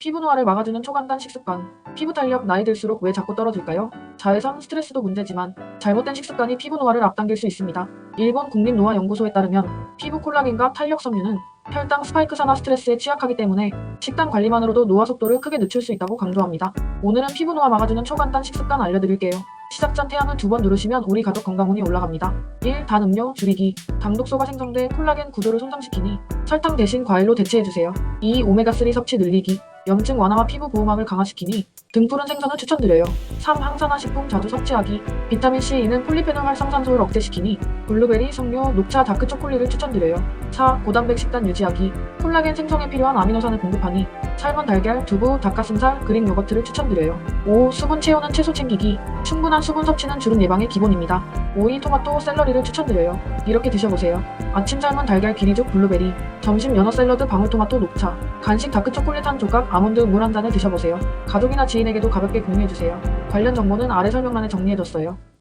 피부 노화를 막아주는 초간단 식습관. 피부 탄력 나이 들수록 왜 자꾸 떨어질까요? 자외선, 스트레스도 문제지만 잘못된 식습관이 피부 노화를 앞당길 수 있습니다. 일본 국립노화연구소에 따르면 피부 콜라겐과 탄력 섬유는 혈당 스파이크산화 스트레스에 취약하기 때문에 식단 관리만으로도 노화 속도를 크게 늦출 수 있다고 강조합니다. 오늘은 피부 노화 막아주는 초간단 식습관 알려드릴게요. 시작 전 태양을 두 번 누르시면 우리 가족 건강운이 올라갑니다. 1. 단 음료 줄이기. 당 독소가 생성돼 콜라겐 구조를 손상시키니 설탕 대신 과일로 대체해주세요. 2. 오메가3 섭취 늘리기. 염증 완화와 피부 보호막을 강화시키니 등푸른 생선을 추천드려요. 3. 항산화 식품 자주 섭취하기. 비타민CE는 폴리페놀 활성산소를 억제시키니 블루베리, 석류, 녹차, 다크 초콜릿을 추천드려요. 4. 고단백 식단 유지하기. 콜라겐 생성에 필요한 아미노산을 공급하니 삶은 달걀, 두부, 닭가슴살, 그릭 요거트를 추천드려요. 5. 수분 채우는 채소 챙기기. 충분한 수분 섭취는 주름 예방의 기본입니다. 오이, 토마토, 샐러리를 추천드려요. 이렇게 드셔보세요. 아침 삶은 달걀, 기리죽, 블루베리. 점심 연어 샐러드, 방울토마토, 녹차. 간식 다크 초콜릿 한 조각, 아몬드 물 한 잔을 드셔보세요. 가족이나 지인에게도 가볍게 공유해주세요. 관련 정보는 아래 설명란에 정리해뒀어요.